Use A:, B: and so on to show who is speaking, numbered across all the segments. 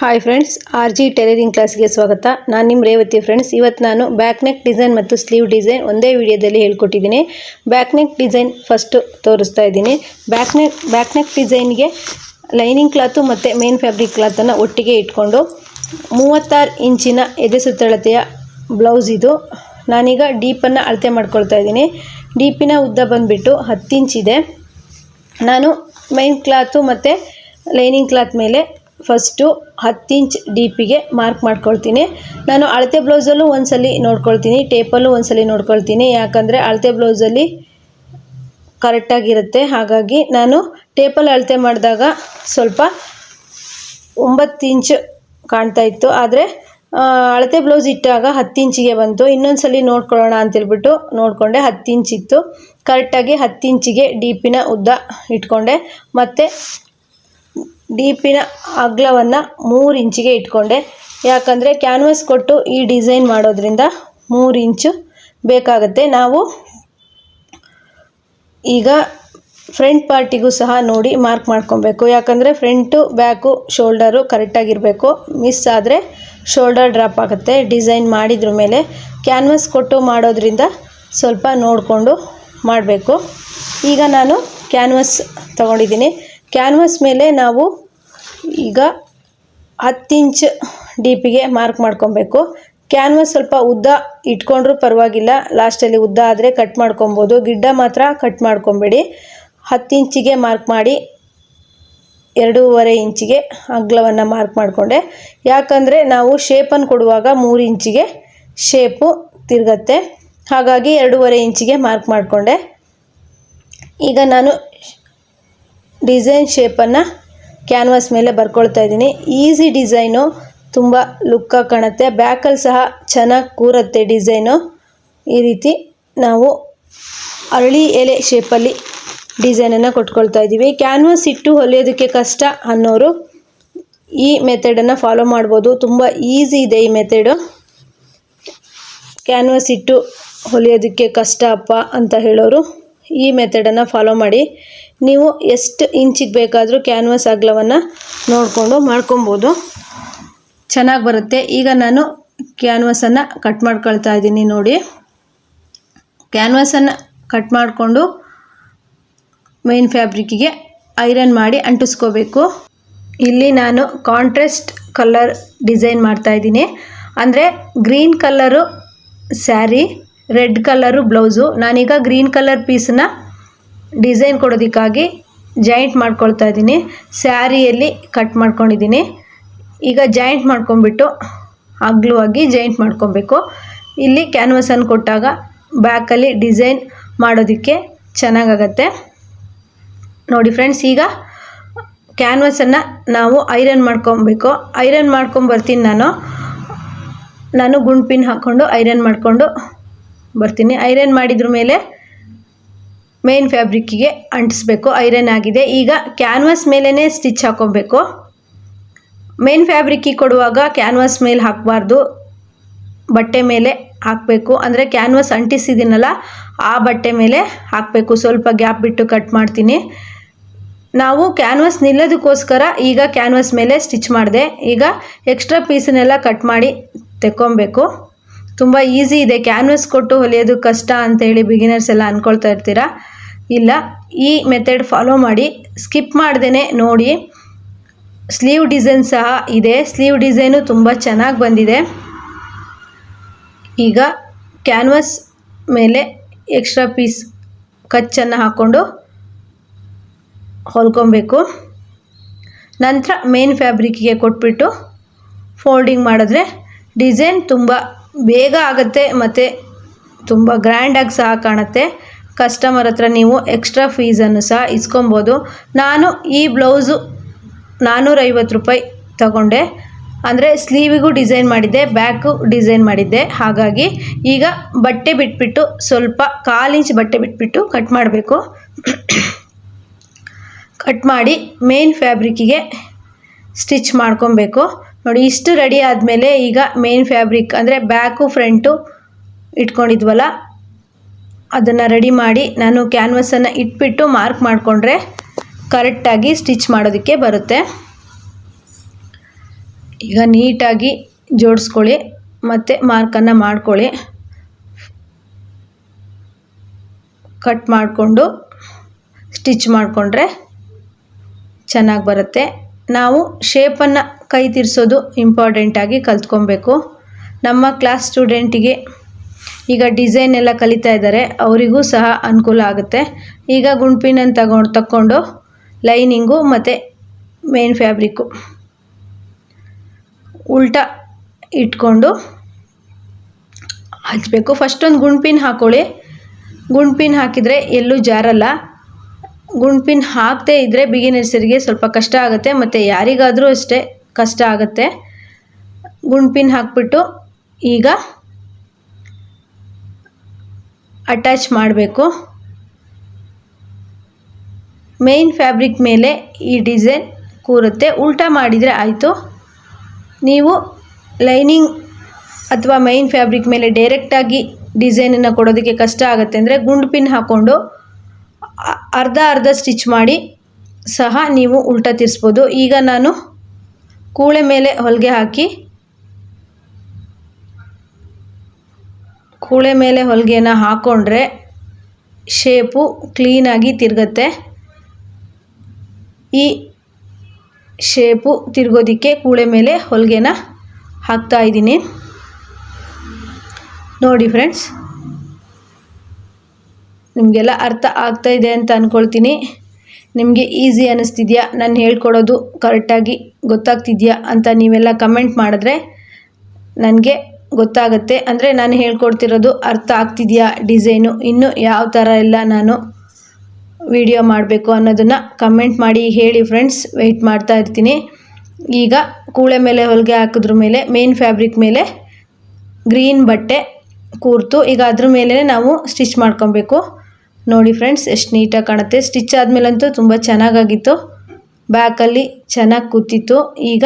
A: Hi friends R G tailoring ಕ್ಲಾಸ್ಗೆ ಸ್ವಾಗತ. ನಾನು ನಿಮ್ಮ ರೇವತಿ ಫ್ರೆಂಡ್ಸ್ ಇವತ್ತು ನಾನು ಬ್ಯಾಕ್ ನೆಕ್ ಡಿಸೈನ್ ಮತ್ತು ಸ್ಲೀವ್ ಡಿಸೈನ್ ಒಂದೇ ವಿಡಿಯೋದಲ್ಲಿ ಹೇಳ್ಕೊಟ್ಟಿದ್ದೀನಿ. ಬ್ಯಾಕ್ ನೆಕ್ ಡಿಸೈನ್ ಫಸ್ಟು ತೋರಿಸ್ತಾ ಇದ್ದೀನಿ. ಬ್ಯಾಕ್ ನೆಕ್ ಬ್ಯಾಕ್ ನೆಕ್ ಡಿಸೈನ್ಗೆ ಲೈನಿಂಗ್ ಕ್ಲಾತು ಮತ್ತು ಮೇನ್ ಫ್ಯಾಬ್ರಿಕ್ ಕ್ಲಾತನ್ನು ಒಟ್ಟಿಗೆ ಇಟ್ಕೊಂಡು ಮೂವತ್ತಾರು ಇಂಚಿನ ಎದೆ ಸುತ್ತಳತೆಯ ಬ್ಲೌಸ್ ಇದು. ನಾನೀಗ ಡೀಪನ್ನು ಅಳತೆ ಮಾಡ್ಕೊಳ್ತಾ ಇದ್ದೀನಿ. ಡೀಪಿನ ಉದ್ದ ಬಂದುಬಿಟ್ಟು ಹತ್ತು ಇಂಚಿದೆ ನಾನು ಮೇನ್ ಕ್ಲಾತು ಮತ್ತು ಲೈನಿಂಗ್ ಕ್ಲಾತ್ ಮೇಲೆ ಫಸ್ಟು ಹತ್ತು ಇಂಚ್ ಡೀಪಿಗೆ ಮಾರ್ಕ್ ಮಾಡ್ಕೊಳ್ತೀನಿ. ನಾನು ಅಳತೆ ಬ್ಲೌಸಲ್ಲೂ ಒಂದ್ಸಲಿ ನೋಡ್ಕೊಳ್ತೀನಿ, ಟೇಪಲ್ಲೂ ಒಂದ್ಸಲಿ ನೋಡ್ಕೊಳ್ತೀನಿ. ಯಾಕಂದರೆ ಅಳತೆ ಬ್ಲೌಸಲ್ಲಿ ಕರೆಕ್ಟಾಗಿರುತ್ತೆ. ಹಾಗಾಗಿ ನಾನು ಟೇಪಲ್ಲಿ ಅಳತೆ ಮಾಡಿದಾಗ ಸ್ವಲ್ಪ ಒಂಬತ್ತು ಇಂಚ್ ಕಾಣ್ತಾ ಇತ್ತು. ಆದರೆ ಅಳತೆ ಬ್ಲೌಸ್ ಇಟ್ಟಾಗ ಹತ್ತು ಇಂಚಿಗೆ ಬಂತು. ಇನ್ನೊಂದು ಸಲ ನೋಡ್ಕೊಳ್ಳೋಣ ಅಂತೇಳ್ಬಿಟ್ಟು ನೋಡಿಕೊಂಡೆ ಹತ್ತು ಇಂಚ್ ಇತ್ತು. ಕರೆಕ್ಟಾಗಿ ಹತ್ತು ಇಂಚಿಗೆ ಡೀಪಿನ ಉದ್ದ ಇಟ್ಕೊಂಡೆ. ಮತ್ತು ಡೀಪಿನ ಅಗಲವನ್ನು ಮೂರು ಇಂಚಿಗೆ ಇಟ್ಕೊಂಡೆ. ಯಾಕಂದರೆ ಕ್ಯಾನ್ವಸ್ ಕೊಟ್ಟು ಈ ಡಿಸೈನ್ ಮಾಡೋದ್ರಿಂದ ಮೂರು ಇಂಚು ಬೇಕಾಗುತ್ತೆ. ನಾವು ಈಗ ಫ್ರಂಟ್ ಪಾರ್ಟಿಗೂ ಸಹ ನೋಡಿ ಮಾರ್ಕ್ ಮಾಡ್ಕೊಬೇಕು. ಯಾಕಂದರೆ ಫ್ರಂಟು ಬ್ಯಾಕು ಶೋಲ್ಡರು ಕರೆಕ್ಟಾಗಿರಬೇಕು ಮಿಸ್ ಆದರೆ ಶೋಲ್ಡರ್ ಡ್ರಾಪ್ ಆಗುತ್ತೆ. ಡಿಸೈನ್ ಮಾಡಿದ್ರ ಮೇಲೆ ಕ್ಯಾನ್ವಸ್ ಕೊಟ್ಟು ಮಾಡೋದ್ರಿಂದ ಸ್ವಲ್ಪ ನೋಡಿಕೊಂಡು ಮಾಡಬೇಕು. ಈಗ ನಾನು ಕ್ಯಾನ್ವಸ್ ತೊಗೊಂಡಿದ್ದೀನಿ. ಕ್ಯಾನ್ವಸ್ ಮೇಲೆ ನಾವು ಈಗ ಹತ್ತು ಇಂಚ್ ಡೀಪಿಗೆ ಮಾರ್ಕ್ ಮಾಡ್ಕೊಬೇಕು. ಕ್ಯಾನ್ವಸ್ ಸ್ವಲ್ಪ ಉದ್ದ ಇಟ್ಕೊಂಡ್ರೂ ಪರವಾಗಿಲ್ಲ. ಲಾಸ್ಟಲ್ಲಿ ಉದ್ದ ಆದರೆ ಕಟ್ ಮಾಡ್ಕೊಬೋದು. ಗಿಡ್ಡ ಮಾತ್ರ ಕಟ್ ಮಾಡ್ಕೊಬೇಡಿ. ಹತ್ತು ಇಂಚಿಗೆ ಮಾರ್ಕ್ ಮಾಡಿ ಎರಡೂವರೆ ಇಂಚಿಗೆ ಅಗ್ಲವನ್ನು ಮಾರ್ಕ್ ಮಾಡಿಕೊಂಡೆ. ಯಾಕಂದರೆ ನಾವು ಶೇಪನ್ನು ಕೊಡುವಾಗ ಮೂರು ಇಂಚಿಗೆ ಶೇಪು ತಿರುಗತ್ತೆ. ಹಾಗಾಗಿ ಎರಡೂವರೆ ಇಂಚಿಗೆ ಮಾರ್ಕ್ ಮಾಡಿಕೊಂಡೆ. ಈಗ ನಾನು ಡಿಸೈನ್ ಶೇಪನ್ನು ಕ್ಯಾನ್ವಾಸ್ ಮೇಲೆ ಬರ್ಕೊಳ್ತಾ ಇದ್ದೀನಿ. ಈಸಿ ಡಿಸೈನು, ತುಂಬ ಲುಕ್ಕಾಗಿ ಕಾಣುತ್ತೆ. ಬ್ಯಾಕಲ್ಲಿ ಸಹ ಚೆನ್ನಾಗಿ ಕೂರುತ್ತೆ ಡಿಸೈನು. ಈ ರೀತಿ ನಾವು ಅರಳಿ ಎಲೆ ಶೇಪಲ್ಲಿ ಡಿಸೈನನ್ನು ಕೊಟ್ಕೊಳ್ತಾ ಇದ್ದೀವಿ. ಕ್ಯಾನ್ವಾಸ್ ಇಟ್ಟು ಹೊಲಿಯೋದಕ್ಕೆ ಕಷ್ಟ ಅನ್ನೋರು ಈ ಮೆಥಡನ್ನು ಫಾಲೋ ಮಾಡ್ಬೋದು. ತುಂಬ ಈಸಿ ಇದೆ ಈ ಮೆಥಡು. ಕ್ಯಾನ್ವಾಸ್ ಇಟ್ಟು ಹೊಲಿಯೋದಕ್ಕೆ ಕಷ್ಟ ಅಪ್ಪ ಅಂತ ಹೇಳೋರು ಈ ಮೆಥಡನ್ನು ಫಾಲೋ ಮಾಡಿ. ನೀವು ಎಷ್ಟು ಇಂಚಿಗೆ ಬೇಕಾದರೂ ಕ್ಯಾನ್ವಾಸ್ ಅಗಲವನ್ನು ನೋಡಿಕೊಂಡು ಮಾಡ್ಕೊಬೋದು. ಚೆನ್ನಾಗಿ ಬರುತ್ತೆ. ಈಗ ನಾನು ಕ್ಯಾನ್ವಾಸನ್ನು ಕಟ್ ಮಾಡ್ಕೊಳ್ತಾ ಇದ್ದೀನಿ ನೋಡಿ. ಕ್ಯಾನ್ವಾಸನ್ನು ಕಟ್ ಮಾಡಿಕೊಂಡು ಮೇನ್ ಫ್ಯಾಬ್ರಿಕ್ಕಿಗೆ ಐರನ್ ಮಾಡಿ ಅಂಟಿಸ್ಕೋಬೇಕು. ಇಲ್ಲಿ ನಾನು ಕಾಂಟ್ರಾಸ್ಟ್ ಕಲರ್ ಡಿಸೈನ್ ಮಾಡ್ತಾ ಇದ್ದೀನಿ. ಅಂದರೆ green colour sari red colour blouse ನಾನೀಗ ಗ್ರೀನ್ ಕಲರ್ ಪೀಸನ್ನ ಡಿಸೈನ್ ಕೊಡೋದಕ್ಕಾಗಿ ಜಾಯಿಂಟ್ ಮಾಡ್ಕೊಳ್ತಾ ಇದ್ದೀನಿ. ಸ್ಯಾರಿಯಲ್ಲಿ ಕಟ್ ಮಾಡ್ಕೊಂಡಿದ್ದೀನಿ. ಈಗ ಜಾಯಿಂಟ್ ಮಾಡ್ಕೊಂಬಿಟ್ಟು ಅಗ್ಲವಾಗಿ ಜಾಯಿಂಟ್ ಮಾಡ್ಕೊಬೇಕು. ಇಲ್ಲಿ ಕ್ಯಾನ್ವಸನ್ನು ಕೊಟ್ಟಾಗ ಬ್ಯಾಕಲ್ಲಿ ಡಿಸೈನ್ ಮಾಡೋದಕ್ಕೆ ಚೆನ್ನಾಗಾಗತ್ತೆ. ನೋಡಿ ಫ್ರೆಂಡ್ಸ್, ಈಗ ಕ್ಯಾನ್ವಸನ್ನು ನಾವು ಐರನ್ ಮಾಡ್ಕೊಬೇಕು. ಐರನ್ ಮಾಡ್ಕೊಂಬರ್ತೀನಿ ನಾನು. ನಾನು ಗುಂಡ್ಪಿನ್ ಹಾಕ್ಕೊಂಡು ಐರನ್ ಮಾಡಿಕೊಂಡು ಬರ್ತೀನಿ. ಐರನ್ ಮಾಡಿದ್ರ ಮೇಲೆ ಮೇನ್ ಫ್ಯಾಬ್ರಿಕ್ಕಿಗೆ ಅಂಟಿಸ್ಬೇಕು. ಐರನ್ ಆಗಿದೆ. ಈಗ ಕ್ಯಾನ್ವಾಸ್ ಮೇಲೇ ಸ್ಟಿಚ್ ಹಾಕ್ಕೊಬೇಕು ಮೇನ್ ಫ್ಯಾಬ್ರಿಕ್ಕಿಗೆ ಕೊಡುವಾಗ ಕ್ಯಾನ್ವಾಸ್ ಮೇಲೆ ಹಾಕಬಾರ್ದು. ಬಟ್ಟೆ ಮೇಲೆ ಹಾಕಬೇಕು. ಅಂದರೆ ಕ್ಯಾನ್ವಾಸ್ ಅಂಟಿಸಿದ್ದೀನಲ್ಲ, ಆ ಬಟ್ಟೆ ಮೇಲೆ ಹಾಕಬೇಕು. ಸ್ವಲ್ಪ ಗ್ಯಾಪ್ ಬಿಟ್ಟು ಕಟ್ ಮಾಡ್ತೀನಿ. ನಾವು ಕ್ಯಾನ್ವಾಸ್ ನಿಲ್ಲೋದಕ್ಕೋಸ್ಕರ ಈಗ ಕ್ಯಾನ್ವಾಸ್ ಮೇಲೆ ಸ್ಟಿಚ್ ಮಾಡಿದೆ. ಈಗ ಎಕ್ಸ್ಟ್ರಾ ಪೀಸನ್ನೆಲ್ಲ ಕಟ್ ಮಾಡಿ ತೆಕ್ಕೊಬೇಕು. ತುಂಬ ಈಸಿ ಇದೆ. ಕ್ಯಾನ್ವಾಸ್ ಕೊಟ್ಟು ಹೊಲಿಯೋದು ಕಷ್ಟ ಅಂತೇಳಿ ಬಿಗಿನರ್ಸ್ ಎಲ್ಲ ಅಂದ್ಕೊಳ್ತಾ ಇರ್ತೀರ? ಇಲ್ಲ, ಈ ಮೆಥಡ್ ಫಾಲೋ ಮಾಡಿ ಸ್ಕಿಪ್ ಮಾಡ್ದೇ ನೋಡಿ. ಸ್ಲೀವ್ ಡಿಸೈನ್ ಸಹ ಇದೆ. ಸ್ಲೀವ್ ಡಿಸೈನು ತುಂಬ ಚೆನ್ನಾಗಿ ಬಂದಿದೆ. ಈಗ ಕ್ಯಾನ್ವಸ್ ಮೇಲೆ ಎಕ್ಸ್ಟ್ರಾ ಪೀಸ್ ಕಚ್ಚನ್ನು ಹಾಕ್ಕೊಂಡು ಹೊಲ್ಕೊಬೇಕು. ನಂತರ ಮೇನ್ ಫ್ಯಾಬ್ರಿಕ್ಗೆ ಕೊಟ್ಬಿಟ್ಟು ಫೋಲ್ಡಿಂಗ್ ಮಾಡಿದ್ರೆ ಡಿಸೈನ್ ತುಂಬ ಬೇಗ ಆಗುತ್ತೆ ಮತ್ತು ತುಂಬ ಗ್ರ್ಯಾಂಡಾಗಿ ಸಹ ಕಾಣುತ್ತೆ. ಕಸ್ಟಮರ್ ಹತ್ರ ನೀವು ಎಕ್ಸ್ಟ್ರಾ ಫೀಸನ್ನು ಸಹ ಇಸ್ಕೊಬೋದು. ನಾನು ಈ ಬ್ಲೌಸು ನಾನ್ನೂರೈವತ್ತು ರೂಪಾಯಿ ತಗೊಂಡೆ. ಅಂದರೆ ಸ್ಲೀವಿಗೂ ಡಿಸೈನ್ ಮಾಡಿದ್ದೆ ಬ್ಯಾಕು ಡಿಸೈನ್ ಮಾಡಿದ್ದೆ. ಹಾಗಾಗಿ ಈಗ ಬಟ್ಟೆ ಬಿಟ್ಬಿಟ್ಟು ಸ್ವಲ್ಪ ಕಾಲು ಇಂಚ್ ಬಟ್ಟೆ ಬಿಟ್ಬಿಟ್ಟು ಕಟ್ ಮಾಡಬೇಕು. ಕಟ್ ಮಾಡಿ ಮೇನ್ ಫ್ಯಾಬ್ರಿಕ್ಕಿಗೆ ಸ್ಟಿಚ್ ಮಾಡ್ಕೊಬೇಕು. ನೋಡಿ ಇಷ್ಟು ರೆಡಿ ಆದಮೇಲೆ ಈಗ ಮೇನ್ ಫ್ಯಾಬ್ರಿಕ್ ಅಂದರೆ ಬ್ಯಾಕು ಫ್ರಂಟು ಇಟ್ಕೊಂಡಿದ್ವಲ್ಲ ಅದನ್ನು ರೆಡಿ ಮಾಡಿ ನಾನು ಕ್ಯಾನ್ವಸನ್ನು ಇಟ್ಬಿಟ್ಟು ಮಾರ್ಕ್ ಮಾಡಿಕೊಂಡ್ರೆ ಕರೆಕ್ಟಾಗಿ ಸ್ಟಿಚ್ ಮಾಡೋದಕ್ಕೆ ಬರುತ್ತೆ. ಈಗ ನೀಟಾಗಿ ಜೋಡಿಸ್ಕೊಳ್ಳಿ, ಮತ್ತು ಮಾರ್ಕನ್ನು ಮಾಡ್ಕೊಳ್ಳಿ. ಕಟ್ ಮಾಡಿಕೊಂಡು ಸ್ಟಿಚ್ ಮಾಡಿಕೊಂಡ್ರೆ ಚೆನ್ನಾಗಿ ಬರುತ್ತೆ. ನಾವು ಶೇಪನ್ನು ಕೈ ತಿರ್ಸೋದು ಇಂಪಾರ್ಟೆಂಟಾಗಿ ಕಲ್ತ್ಕೊಬೇಕು. ನಮ್ಮ ಕ್ಲಾಸ್ ಸ್ಟೂಡೆಂಟಿಗೆ ಈಗ ಡಿಸೈನ್ ಎಲ್ಲ ಕಲಿತಾ ಇದ್ದಾರೆ. ಅವರಿಗೂ ಸಹ ಅನುಕೂಲ ಆಗುತ್ತೆ. ಈಗ ಗುಂಡ್ಪಿನನ್ನು ತಗೊಂಡು, ತಕ್ಕೊಂಡು ಲೈನಿಂಗು ಮತ್ತು ಮೇನ್ ಫ್ಯಾಬ್ರಿಕ್ಕು ಉಲ್ಟ ಇಟ್ಕೊಂಡು ಹಚ್ಚಬೇಕು ಫಸ್ಟ್ ಒಂದು ಗುಂಡ್ಪಿನ್ ಹಾಕ್ಕೊಳ್ಳಿ ಗುಂಡ್ಪಿನ್ ಹಾಕಿದರೆ ಎಲ್ಲೂ ಜಾರಲ್ಲ. ಗುಂಡ್ಪಿನ್ ಹಾಕದೇ ಇದ್ದರೆ ಬಿಗಿನರ್ಸರಿಗೆ ಸ್ವಲ್ಪ ಕಷ್ಟ ಆಗುತ್ತೆ. ಮತ್ತು ಯಾರಿಗಾದರೂ ಅಷ್ಟೇ ಕಷ್ಟ ಆಗುತ್ತೆ. ಗುಂಡ್ಪಿನ್ ಹಾಕ್ಬಿಟ್ಟು ಈಗ ಅಟ್ಯಾಚ್ ಮಾಡಬೇಕು. ಮೇನ್ ಫ್ಯಾಬ್ರಿಕ್ ಮೇಲೆ ಈ ಡಿಸೈನ್ ಕೂರುತ್ತೆ. ಉಲ್ಟಾ ಮಾಡಿದರೆ ಆಯಿತು. ನೀವು ಲೈನಿಂಗ್ ಅಥವಾ ಮೈನ್ ಫ್ಯಾಬ್ರಿಕ್ ಮೇಲೆ ಡೈರೆಕ್ಟಾಗಿ ಡಿಸೈನನ್ನು ಕೊಡೋದಕ್ಕೆ ಕಷ್ಟ ಆಗುತ್ತೆ. ಅಂದರೆ ಗುಂಡು ಪಿನ್ ಹಾಕ್ಕೊಂಡು ಅರ್ಧ ಅರ್ಧ ಸ್ಟಿಚ್ ಮಾಡಿ ಸಹ ನೀವು ಉಲ್ಟಾ ತಿರ್ಸ್ಬೋದು. ಈಗ ನಾನು ಕೂಳೆ ಮೇಲೆ ಹೊಲಿಗೆ ಹಾಕಿ ಕೂಳೆ ಮೇಲೆ ಹೊಲಿಗೆನ ಹಾಕ್ಕೊಂಡ್ರೆ ಶೇಪು ಕ್ಲೀನಾಗಿ ತಿರುಗತ್ತೆ. ಈ ಶೇಪು ತಿರುಗೋದಕ್ಕೆ ಕೂಳೆ ಮೇಲೆ ಹೊಲಿಗೆನ ಹಾಕ್ತಾ ಇದ್ದೀನಿ. ನೋಡಿ ಫ್ರೆಂಡ್ಸ್ ನಿಮಗೆಲ್ಲ ಅರ್ಥ ಆಗ್ತಾ ಇದೆ ಅಂತ ಅಂದ್ಕೊಳ್ತೀನಿ ನಿಮಗೆ ಈಸಿ ಅನ್ನಿಸ್ತಿದ್ಯಾ ನಾನು ಹೇಳ್ಕೊಡೋದು ಕರೆಕ್ಟಾಗಿ ಗೊತ್ತಾಗ್ತಿದೆಯಾ ಅಂತ ನೀವೆಲ್ಲ ಕಮೆಂಟ್ ಮಾಡಿದ್ರೆ ನನಗೆ ಗೊತ್ತಾಗುತ್ತೆ. ಅಂದರೆ ನಾನು ಹೇಳ್ಕೊಡ್ತಿರೋದು ಅರ್ಥ ಆಗ್ತಿದೆಯಾ ಡಿಸೈನು? ಇನ್ನು ಯಾವ ಥರ ಎಲ್ಲ ನಾನು ವಿಡಿಯೋ ಮಾಡಬೇಕು ಅನ್ನೋದನ್ನು ಕಮೆಂಟ್ ಮಾಡಿ ಹೇಳಿ ಫ್ರೆಂಡ್ಸ್. ವೆಯ್ಟ್ ಮಾಡ್ತಾ ಇರ್ತೀನಿ. ಈಗ ಕೂಳೆ ಮೇಲೆ ಹೊಲಿಗೆ ಹಾಕಿದ್ರ ಮೇಲೆ, ಮೇನ್ ಫ್ಯಾಬ್ರಿಕ್ ಮೇಲೆ ಗ್ರೀನ್ ಬಟ್ಟೆ ಕೂರ್ತು, ಈಗ ಅದ್ರ ಮೇಲೆ ನಾವು ಸ್ಟಿಚ್ ಮಾಡ್ಕೊಬೇಕು. ನೋಡಿ ಫ್ರೆಂಡ್ಸ್, ಎಷ್ಟು ನೀಟಾಗಿ ಕಾಣುತ್ತೆ. ಸ್ಟಿಚ್ ಆದಮೇಲಂತೂ ತುಂಬ ಚೆನ್ನಾಗಾಗಿತ್ತು. ಬ್ಯಾಕಲ್ಲಿ ಚೆನ್ನಾಗಿ ಕೂತಿತ್ತು. ಈಗ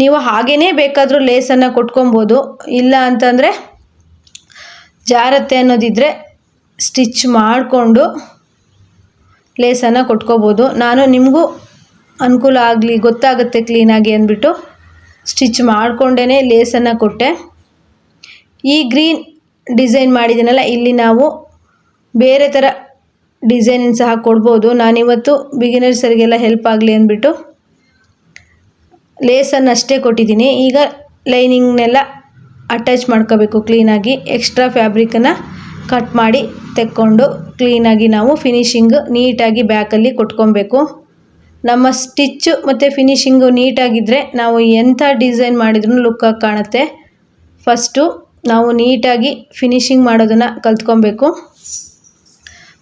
A: ನೀವು ಹಾಗೇನೇ ಬೇಕಾದರೂ ಲೇಸನ್ನು ಕೊಟ್ಕೊಬೋದು. ಇಲ್ಲ ಅಂತಂದರೆ ಜಾರತ್ತೆ ಅನ್ನೋದಿದ್ದರೆ ಸ್ಟಿಚ್ ಮಾಡಿಕೊಂಡು ಲೇಸನ್ನು ಕೊಟ್ಕೋಬೋದು. ನಾನು ನಿಮಗೂ ಅನುಕೂಲ ಆಗಲಿ, ಗೊತ್ತಾಗುತ್ತೆ ಕ್ಲೀನಾಗಿ ಅಂದ್ಬಿಟ್ಟು ಸ್ಟಿಚ್ ಮಾಡಿಕೊಂಡೇ ಲೇಸನ್ನು ಕೊಟ್ಟೆ. ಈ ಗ್ರೀನ್ ಡಿಸೈನ್ ಮಾಡಿದ್ದೀನಲ್ಲ, ಇಲ್ಲಿ ನಾವು ಬೇರೆ ಥರ ಡಿಸೈನ್ ಸಹ ಕೊಡ್ಬೋದು. ನಾನಿವತ್ತು ಬಿಗಿನರ್ಸರಿಗೆಲ್ಲ ಹೆಲ್ಪ್ ಆಗಲಿ ಅಂದ್ಬಿಟ್ಟು ಲೇಸನ್ನು ಅಷ್ಟೇ ಕೊಟ್ಟಿದ್ದೀನಿ. ಈಗ ಲೈನಿಂಗ್ನೆಲ್ಲ ಅಟ್ಯಾಚ್ ಮಾಡ್ಕೋಬೇಕು. ಕ್ಲೀನಾಗಿ ಎಕ್ಸ್ಟ್ರಾ ಫ್ಯಾಬ್ರಿಕನ್ನು ಕಟ್ ಮಾಡಿ ತೆಕ್ಕೊಂಡು ಕ್ಲೀನಾಗಿ ನಾವು ಫಿನಿಶಿಂಗ್ ನೀಟಾಗಿ ಬ್ಯಾಕಲ್ಲಿ ಕೊಟ್ಕೊಬೇಕು. ನಮ್ಮ ಸ್ಟಿಚ್ಚು ಮತ್ತು ಫಿನಿಶಿಂಗು ನೀಟಾಗಿದ್ದರೆ ನಾವು ಎಂಥ ಡಿಸೈನ್ ಮಾಡಿದ್ರೂ ಲುಕ್ಕಾಗಿ ಕಾಣುತ್ತೆ. ಫಸ್ಟು ನಾವು ನೀಟಾಗಿ ಫಿನಿಶಿಂಗ್ ಮಾಡೋದನ್ನು ಕಲ್ತ್ಕೊಬೇಕು.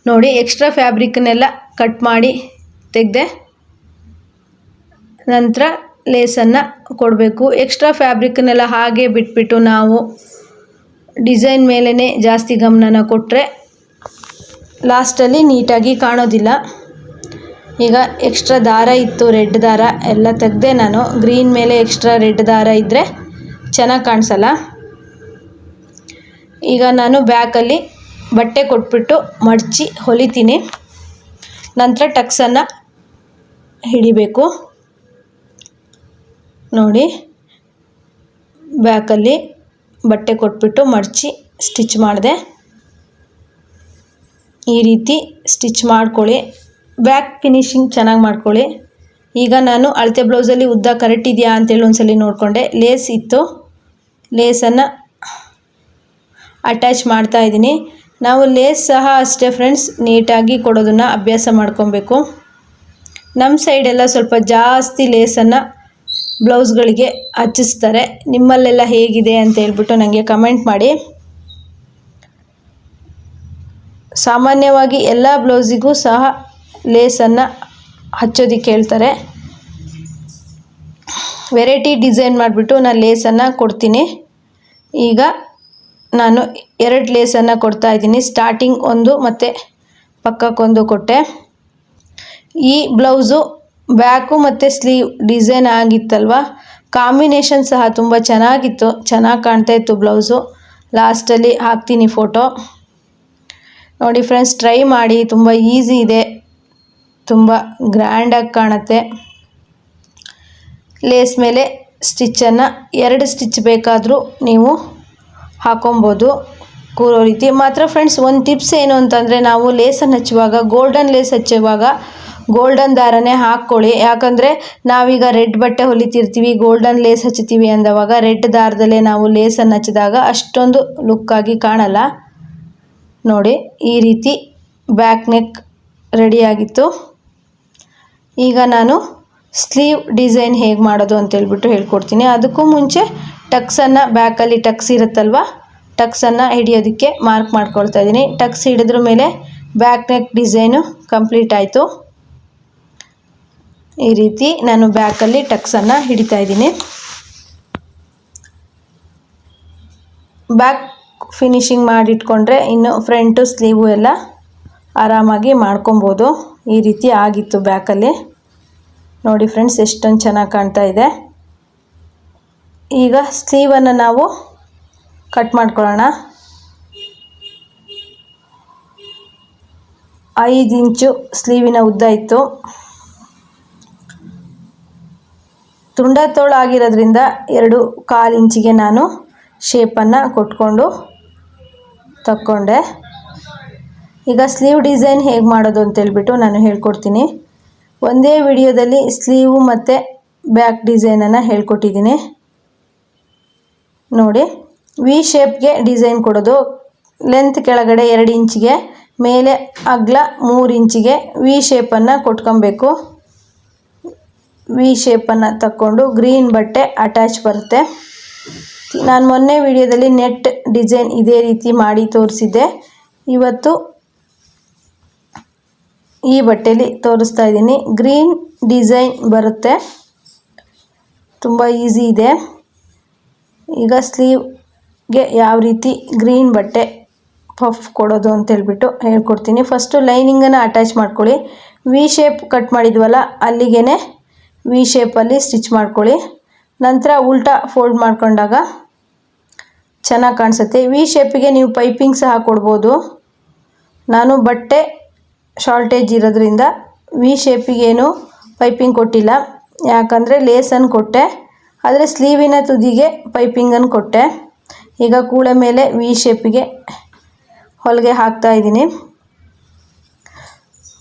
A: ನೋಡಿ ಎಕ್ಸ್ಟ್ರಾ ಫ್ಯಾಬ್ರಿಕ್ನೆಲ್ಲ ಕಟ್ ಮಾಡಿ ತೆಗೆದೆ. ನಂತರ ಲೇಸನ್ನು ಕೊಡಬೇಕು. ಎಕ್ಸ್ಟ್ರಾ ಫ್ಯಾಬ್ರಿಕ್ಕನ್ನೆಲ್ಲ ಹಾಗೆ ಬಿಟ್ಬಿಟ್ಟು ನಾವು ಡಿಸೈನ್ ಮೇಲೇ ಜಾಸ್ತಿ ಗಮನನ ಕೊಟ್ಟರೆ ಲಾಸ್ಟಲ್ಲಿ ನೀಟಾಗಿ ಕಾಣೋದಿಲ್ಲ. ಈಗ ಎಕ್ಸ್ಟ್ರಾ ದಾರ ಇತ್ತು ರೆಡ್ ದಾರ ಎಲ್ಲ ತೆಗೆದೆ ನಾನು ಗ್ರೀನ್ ಮೇಲೆ ಎಕ್ಸ್ಟ್ರಾ ರೆಡ್ ದಾರ ಇದ್ದರೆ ಚೆನ್ನಾಗಿ ಕಾಣಿಸಲ್ಲ. ಈಗ ನಾನು ಬ್ಯಾಕಲ್ಲಿ ಬಟ್ಟೆ ಕೊಟ್ಬಿಟ್ಟು ಮಡಚಿ ಹೊಲಿತೀನಿ. ನಂತರ ಟಕ್ಸನ್ನು ಹಿಡಿಬೇಕು. ನೋಡಿ. ಬ್ಯಾಕಲ್ಲಿ ಬಟ್ಟೆ ಕೊಟ್ಬಿಟ್ಟು ಮಡಚಿ ಸ್ಟಿಚ್ ಮಾಡಿದೆ. ಈ ರೀತಿ ಸ್ಟಿಚ್ ಮಾಡ್ಕೊಳ್ಳಿ. ಬ್ಯಾಕ್ ಫಿನಿಶಿಂಗ್ ಚೆನ್ನಾಗಿ ಮಾಡ್ಕೊಳ್ಳಿ. ಈಗ ನಾನು ಅಳತೆ ಬ್ಲೌಸಲ್ಲಿ ಉದ್ದ ಕರೆಕ್ಟ್ ಇದೆಯಾ ಅಂತೇಳಿ ಒಂದ್ಸಲಿ ನೋಡಿಕೊಂಡೆ. ಲೇಸ್ ಇತ್ತು. ಲೇಸನ್ನು ಅಟ್ಯಾಚ್ ಮಾಡ್ತಾ ಇದ್ದೀನಿ. ನಾವು ಲೇಸ್ ಸಹ ಅಷ್ಟೇ ಫ್ರೆಂಡ್ಸ್ ನೀಟಾಗಿ ಕೊಡೋದನ್ನು ಅಭ್ಯಾಸ ಮಾಡ್ಕೊಬೇಕು. ನಮ್ಮ ಸೈಡೆಲ್ಲ ಸ್ವಲ್ಪ ಜಾಸ್ತಿ ಲೇಸನ್ನು ಬ್ಲೌಸ್ಗಳಿಗೆ ಹಚ್ಚಿಸ್ತಾರೆ. ನಿಮ್ಮಲ್ಲೆಲ್ಲ ಹೇಗಿದೆ ಅಂತ ಹೇಳ್ಬಿಟ್ಟು ನನಗೆ ಕಮೆಂಟ್ ಮಾಡಿ. ಸಾಮಾನ್ಯವಾಗಿ ಎಲ್ಲ ಬ್ಲೌಸಿಗೂ ಸಹ ಲೇಸನ್ನು ಹಚ್ಚೋದಿಕ್ಕೆ ಹೇಳ್ತಾರೆ. ವೆರೈಟಿ ಡಿಸೈನ್ ಮಾಡಿಬಿಟ್ಟು ನಾನು ಲೇಸನ್ನು ಕೊಡ್ತೀನಿ. ಈಗ ನಾನು ಎರಡು ಲೇಸನ್ನು ಕೊಡ್ತಾ ಇದ್ದೀನಿ. ಸ್ಟಾರ್ಟಿಂಗ್ ಒಂದು ಮತ್ತು ಪಕ್ಕಕ್ಕೊಂದು ಕೊಟ್ಟೆ. ಈ ಬ್ಲೌಸು ಬ್ಯಾಕು ಮತ್ತು ಸ್ಲೀವ್ ಡಿಸೈನ್ ಆಗಿತ್ತಲ್ವ? ಕಾಂಬಿನೇಷನ್ ಸಹ ತುಂಬ ಚೆನ್ನಾಗಿತ್ತು. ಚೆನ್ನಾಗಿ ಕಾಣ್ತಾ ಇತ್ತು ಬ್ಲೌಸು. ಲಾಸ್ಟಲ್ಲಿ ಹಾಕ್ತೀನಿ ಫೋಟೋ ನೋಡಿ ಫ್ರೆಂಡ್ಸ್ ಟ್ರೈ ಮಾಡಿ. ತುಂಬ ಈಸಿ ಇದೆ. ತುಂಬ ಗ್ರ್ಯಾಂಡಾಗಿ ಕಾಣುತ್ತೆ. ಲೇಸ್ ಮೇಲೆ ಸ್ಟಿಚ್ಚನ್ನು ಎರಡು ಸ್ಟಿಚ್ ಬೇಕಾದರೂ ನೀವು ಹಾಕೊಬೋದು. ಕೂರೋ ರೀತಿ. ಮಾತ್ರ ಫ್ರೆಂಡ್ಸ್ ಒಂದು ಟಿಪ್ಸ್ ಏನು ಅಂತಂದರೆ ನಾವು ಲೇಸನ್ನು ಹಚ್ಚುವಾಗ ಗೋಲ್ಡನ್ ಲೇಸ್ ಹಚ್ಚುವಾಗ ಗೋಲ್ಡನ್ ದಾರನೇ ಹಾಕ್ಕೊಳ್ಳಿ. ಯಾಕಂದರೆ ನಾವೀಗ ರೆಡ್ ಬಟ್ಟೆ ಹೊಲಿತಿರ್ತೀವಿ ಗೋಲ್ಡನ್ ಲೇಸ್ ಹಚ್ತೀವಿ ಅಂದವಾಗ ರೆಡ್ ದಾರದಲ್ಲೇ ನಾವು ಲೇಸನ್ನು ಹಚ್ಚಿದಾಗ ಅಷ್ಟೊಂದು ಲುಕ್ಕಾಗಿ ಕಾಣಲ್ಲ. ನೋಡಿ, ಈ ರೀತಿ ಬ್ಯಾಕ್ ನೆಕ್ ರೆಡಿಯಾಗಿತ್ತು ಈಗ ನಾನು ಸ್ಲೀವ್ ಡಿಸೈನ್ ಹೇಗೆ ಮಾಡೋದು ಅಂತೇಳ್ಬಿಟ್ಟು ಹೇಳ್ಕೊಡ್ತೀನಿ. ಅದಕ್ಕೂ ಮುಂಚೆ ಟಕ್ಸನ್ನು ಬ್ಯಾಕಲ್ಲಿ ಟಕ್ಸ್ ಇರುತ್ತಲ್ವ ಟಕ್ಸನ್ನು ಹಿಡಿಯೋದಕ್ಕೆ ಮಾರ್ಕ್ ಮಾಡ್ಕೊಳ್ತಾ ಇದ್ದೀನಿ. ಟಕ್ಸ್ ಹಿಡಿದ್ರ ಮೇಲೆ ಬ್ಯಾಕ್ ನೆಕ್ ಡಿಸೈನು ಕಂಪ್ಲೀಟ್ ಆಯಿತು. ಈ ರೀತಿ ನಾನು ಬ್ಯಾಕಲ್ಲಿ ಟಕ್ಸನ್ನು ಹಿಡಿತಾ ಇದ್ದೀನಿ. ಬ್ಯಾಕ್ ಫಿನಿಶಿಂಗ್ ಮಾಡಿಟ್ಕೊಂಡ್ರೆ ಇನ್ನು ಫ್ರಂಟು ಸ್ಲೀವು ಎಲ್ಲ ಆರಾಮಾಗಿ ಮಾಡ್ಕೊಬೋದು. ಈ ರೀತಿ ಆಗಿತ್ತು ಬ್ಯಾಕಲ್ಲಿ. ನೋಡಿ ಫ್ರೆಂಡ್ಸ್, ಎಷ್ಟೊಂದು ಚೆನ್ನಾಗಿ ಕಾಣ್ತಾ ಇದೆ. ಈಗ ಸ್ಲೀವನ್ನು ನಾವು ಕಟ್ ಮಾಡ್ಕೊಳ್ಳೋಣ. ಐದು ಇಂಚು ಸ್ಲೀವಿನ ಉದ್ದ ಇತ್ತು. ತುಂಡ ತೋಳಾಗಿರೋದ್ರಿಂದ ಎರಡು ಕಾಲು ಇಂಚಿಗೆ ನಾನು ಶೇಪನ್ನು ಕೊಟ್ಕೊಂಡು ತಕ್ಕೊಂಡೆ. ಈಗ ಸ್ಲೀವ್ ಡಿಸೈನ್ ಹೇಗೆ ಮಾಡೋದು ಅಂತೇಳ್ಬಿಟ್ಟು ನಾನು ಹೇಳ್ಕೊಡ್ತೀನಿ. ಒಂದೇ ವಿಡಿಯೋದಲ್ಲಿ ಸ್ಲೀವು ಮತ್ತು ಬ್ಯಾಕ್ ಡಿಸೈನನ್ನು ಹೇಳ್ಕೊಟ್ಟಿದ್ದೀನಿ. ನೋಡಿ ವಿ ಶೇಪ್ಗೆ ಡಿಸೈನ್ ಕೊಡೋದು ಲೆಂತ್ ಕೆಳಗಡೆ ಎರಡು ಇಂಚಿಗೆ, ಮೇಲೆ ಅಗ್ಲ ಮೂರು ಇಂಚಿಗೆ ವಿ ಶೇಪನ್ನು ಕೊಟ್ಕೊಬೇಕು. ವಿ ಶೇಪನ್ನು ತಕ್ಕೊಂಡು ಗ್ರೀನ್ ಬಟ್ಟೆ ಅಟ್ಯಾಚ್ ಬರುತ್ತೆ. ನಾನು ಮೊನ್ನೆ ವಿಡಿಯೋದಲ್ಲಿ ನೆಟ್ ಡಿಸೈನ್ ಇದೇ ರೀತಿ ಮಾಡಿ ತೋರಿಸಿದ್ದೆ. ಇವತ್ತು ಈ ಬಟ್ಟೆಯಲ್ಲಿ ತೋರಿಸ್ತಾ ಇದ್ದೀನಿ. ಗ್ರೀನ್ ಡಿಸೈನ್ ಬರುತ್ತೆ. ತುಂಬ ಈಸಿ ಇದೆ. ಈಗ ಸ್ಲೀವ್ಗೆ ಯಾವ ರೀತಿ ಗ್ರೀನ್ ಬಟ್ಟೆ ಪಫ್ ಕೊಡೋದು ಅಂತೇಳ್ಬಿಟ್ಟು ಹೇಳ್ಕೊಡ್ತೀನಿ. ಫಸ್ಟು ಲೈನಿಂಗನ್ನು ಅಟ್ಯಾಚ್ ಮಾಡ್ಕೊಳ್ಳಿ. ವಿ ಶೇಪ್ ಕಟ್ ಮಾಡಿದ್ವಲ್ಲ ಅಲ್ಲಿಗೆ ವಿ ಶೇಪಲ್ಲಿ ಸ್ಟಿಚ್ ಮಾಡ್ಕೊಳ್ಳಿ. ನಂತರ ಉಲ್ಟಾ ಫೋಲ್ಡ್ ಮಾಡ್ಕೊಂಡಾಗ ಚೆನ್ನಾಗಿ ಕಾಣಿಸುತ್ತೆ. ವಿ ಶೇಪಿಗೆ ನೀವು ಪೈಪಿಂಗ್ ಸಹ ಕೊಡ್ಬೋದು. ನಾನು ಬಟ್ಟೆ ಶಾರ್ಟೇಜ್ ಇರೋದ್ರಿಂದ ವಿ ಶೇಪಿಗೇನು ಪೈಪಿಂಗ್ ಕೊಟ್ಟಿಲ್ಲ. ಯಾಕಂದರೆ ಲೇಸನ್ನು ಕೊಟ್ಟೆ. ಆದರೆ ಸ್ಲೀವಿನ ತುದಿಗೆ ಪೈಪಿಂಗನ್ನು ಕೊಟ್ಟೆ. ಈಗ ಕೂಳೆ ಮೇಲೆ ವಿ ಶೇಪಿಗೆ ಹೊಲಿಗೆ ಹಾಕ್ತಾ ಇದ್ದೀನಿ.